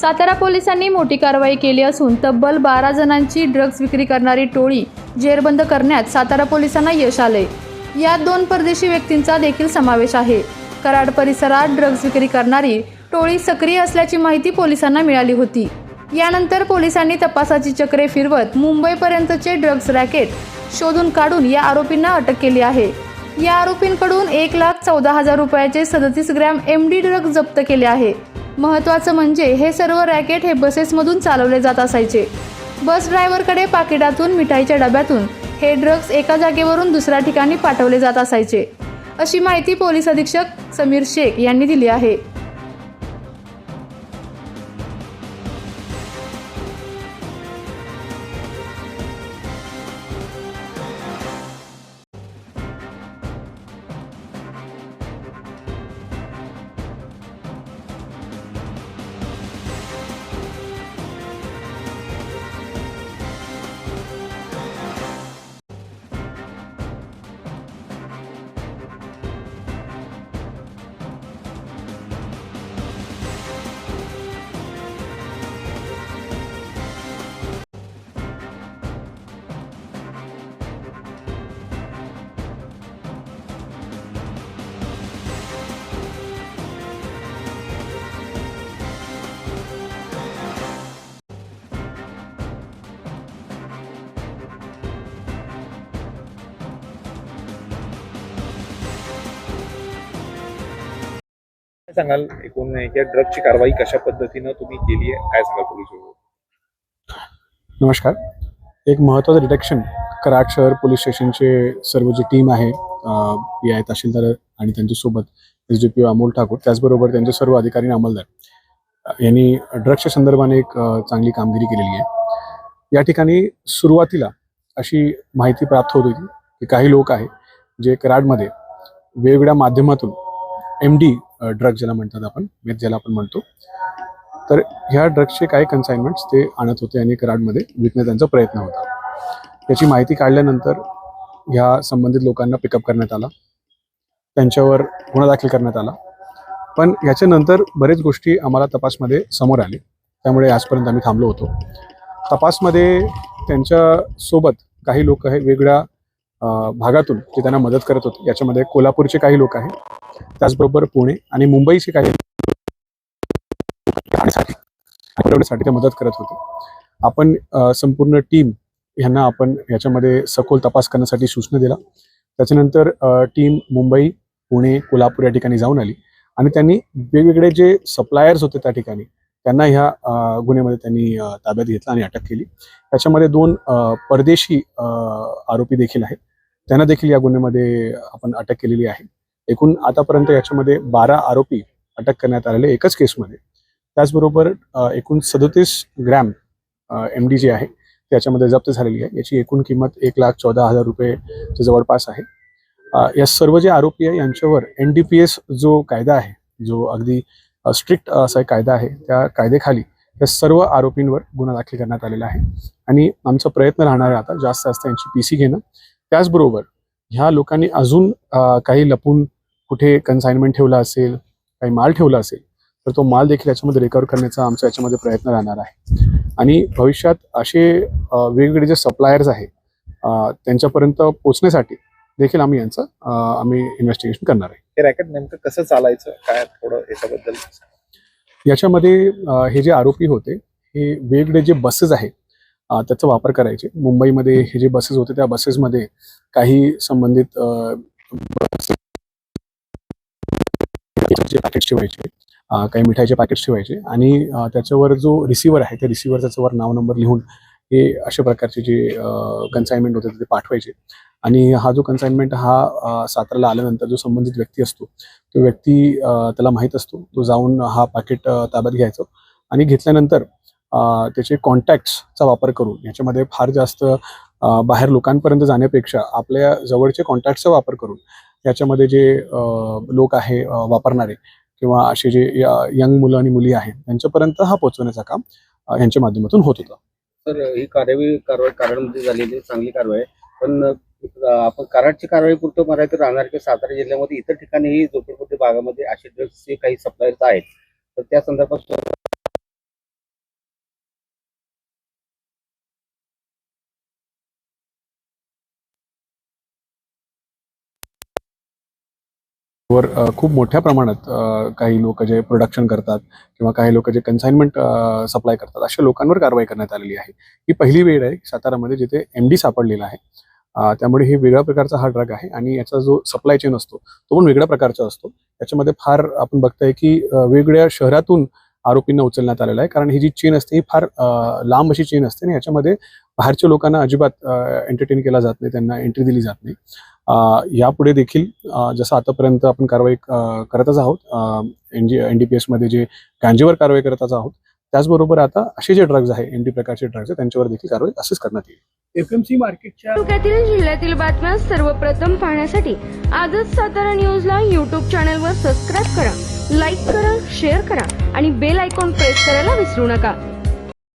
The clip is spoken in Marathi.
सातारा पोलिसांनी मोठी कारवाई केली असून तब्बल बारा जणांची ड्रग्ज विक्री करणारी टोळी जेरबंद करण्यात सातारा पोलिसांना यश आले यात दोन परदेशी व्यक्तींचा देखील समावेश आहे. कराड परिसरात ड्रग्ज विक्री करणारी टोळी सक्रिय असल्याची माहिती पोलिसांना मिळाली होती. यानंतर पोलिसांनी तपासाची चक्रे फिरवत मुंबईपर्यंतचे ड्रग्ज रॅकेट शोधून काढून या आरोपींना अटक केली आहे. या आरोपींकडून एक लाख चौदा हजार रुपयाचे सदतीस ग्रॅम एम डी ड्रग्ज जप्त केले आहे. महत्त्वाचं म्हणजे हे सर्व रॅकेट हे बसेसमधून चालवले जात असायचे. बस ड्रायव्हरकडे पाकिटातून मिठाईच्या डब्यातून हे ड्रग्ज एका जागेवरून दुसऱ्या ठिकाणी पाठवले जात असायचे. अशी माहिती पोलीस अधीक्षक समीर शेख यांनी दिली आहे. सांगाल? एकूण या ड्रगची कारवाई कशा पद्धतीनं तुम्ही केली आहे? काय सांगाल पोलीस नमस्कार. एक महत्त्वाचं डिटेक्शन कराड शहर पोलीस स्टेशनचे सर्व जी टीम आहे पी आय तहसीलदार आणि त्यांच्यासोबत S D P Amol Thakur त्याचबरोबर त्यांचे सर्व अधिकारी आणि अंमलदार यांनी ड्रग्सच्या संदर्भाने एक चांगली कामगिरी केलेली आहे. या ठिकाणी सुरुवातीला अशी माहिती प्राप्त होत होती की काही लोक आहे जे कराडमध्ये वेगवेगळ्या माध्यमातून एम डी ड्रग ज्याला म्हणतात आपण मेथ ज्याला आपण म्हणतो तर ह्या ड्रग्सचे काही कन्साइनमेंट्स ते आणत होते आणि कराडमध्ये विकण्याचा त्यांचा प्रयत्न होता. त्याची माहिती काढल्यानंतर ह्या संबंधित लोकांना पिकअप करण्यात आला. त्यांच्यावर गुन्हा दाखल करण्यात आला. पण याच्यानंतर बरेच गोष्टी आम्हाला तपासमध्ये समोर आले. त्यामुळे आजपर्यंत आम्ही थांबलो होतो. तपासमध्ये त्यांच्यासोबत काही लोक हे वेगळ्या भागातून ते त्यांना मदत करत होते याच्यामध्ये कोल्हापूरचे काही लोक आहेत. त्याचबरोबर पुणे आणि मुंबईचे काही आणण्यासाठी ते मदत करत होते. आपण संपूर्ण टीम ह्यांना आपण याच्यामध्ये सखोल तपास करण्यासाठी सूचना दिला त्याच्यानंतर टीम मुंबई पुणे कोल्हापूर या ठिकाणी जाऊन आली. आणि त्यांनी वेगवेगळे जे सप्लायर्स होते त्या ठिकाणी त्यांना ह्या गुन्ह्यामध्ये त्यांनी ताब्यात घेतला आणि अटक केली. त्याच्यामध्ये दोन परदेशी आरोपी देखील आहेत. त्यांना देखील या गुन्ह्यामध्ये आपण अटक केलेली आहे. एकूण आतापर्यंत याच्यामध्ये बारा आरोपी अटक करण्यात आलेले एकच केसमध्ये. त्याचबरोबर एकूण सदोतीस ग्रॅम एम डी जी आहे त्याच्यामध्ये जप्त झालेली आहे. याची एकूण किंमत एक लाख चौदा हजार रुपयेच्या जवळपास आहे. या सर्व जे आरोपी आहे यांच्यावर एन डी पी एस जो कायदा आहे जो अगदी स्ट्रिक्ट असा एक कायदा आहे त्या कायद्याखाली या सर्व आरोपींवर गुन्हा दाखल करण्यात आलेला आहे. आणि आमचा प्रयत्न राहणार आहे आता जास्त जास्त यांची पी सी घेणं. त्याचबरोबर ह्या लोकांनी अजून काही लपून कुठे कन्साइनमेंट ठेवला असेल काही माल ठेवला असेल तर तो माल देखील याच्यामध्ये रिकवर करण्याचा आमचा याच्यामध्ये प्रयत्न राहणार आहे. आणि भविष्यात असे वेगवेगळे जे सप्लायर्स आहे त्यांच्यापर्यंत पोहोचण्यासाठी देखील आम्ही यांचं आम्ही इन्व्हेस्टिगेशन करणार आहे. हे रॅकेट नेमकं कसं चालायचं? काय थोडं याच्याबद्दल? याच्यामध्ये हे जे आरोपी होते हे वेगवेगळे जे बसेस आहेत त्याचा वापर करायचे. मुंबईमध्ये हे जे बसेस होते त्या बसेसमध्ये काही संबंधित जे पॅकेट्स ठेवायचे काही मिठाईचे पॅकेट्स ठेवायचे आणि त्याच्यावर जो रिसिव्हर आहे त्या रिसिव्हर त्याच्यावर नाव नंबर लिहून हे अशा प्रकारचे जे कन्साइनमेंट होते ते पाठवायचे. आणि हा जो कन्साइनमेंट हा साताराला आल्यानंतर जो संबंधित व्यक्ती असतो तो व्यक्ती त्याला माहीत असतो. तो जाऊन हा पाकिट ताब्यात घ्यायचो आणि घेतल्यानंतर त्याचे कॉन्टॅक्ट्सचा वापर करून याच्यामध्ये फार जास्त बाहेर लोकांपर्यंत जाण्यापेक्षा आपल्या जवळचे कॉन्टॅक्टचा वापर करून याच्यामध्ये जे लोक आहे वापरणारे किंवा असे जे यंग मुलं आणि मुली आहेत त्यांच्यापर्यंत हा पोहोचवण्याचं काम यांच्या माध्यमातून होत होतं. तर ही कारवाई कारवाई कराडमध्ये झालेली चांगली कारवाई आहे. पण आपण कराडची कारवाई पुरतं मराठी राहणार की सातारा जिल्ह्यामध्ये इतर ठिकाणीही झोपडपट्टी भागामध्ये असे ड्रग्सचे काही सप्लायर्स आहेत. तर त्या संदर्भात वर खूप मोठ्या प्रमाणात काही लोक जे प्रोडक्शन करतात किंवा काही लोक जे कन्साइनमेंट सप्लाय करतात अशा लोकांवर कारवाई करण्यात आलेली आहे. ही पहिली वेळ आहे सातारामध्ये जिथे एम डी सापडलेला आहे. त्यामुळे हे वेगळ्या प्रकारचा हा ड्रग आहे आणि याचा जो सप्लाय चेन असतो तो पण वेगळ्या प्रकारचा असतो. त्याच्यामध्ये फार आपण बघताय की वेगळ्या शहरातून आरोपींना उचलण्यात आलेला आहे. कारण ही जी चेन असते ही फार लांब अशी चेन असते आणि याच्यामध्ये बाहेरच्या लोकांना अजिबात एंटरटेन केला जात नाही त्यांना एंट्री दिली जात नाही. यापुढे देखील जसं आतापर्यंत आपण कारवाई करतच आहोत N G N D P एसमध्ये जे गांजेवर कारवाई करतच आहोत त्याचबरोबर आता असे जे ड्रग्ज आहे एन डी प्रकारचे ड्रग्ज आहे त्यांच्यावर देखील कारवाई असंच करण्यात येईल. एफएमसी मार्केटच्या तालुक्यातील जिल्ह्यातील बातम्या सर्वप्रथम पाहण्यासाठी आजच सातारा न्यूजला यूट्यूब चॅनलवर सबस्क्राईब करा लाईक करा शेअर करा आणि बेल आयकॉन प्रेस करायला विसरू नका.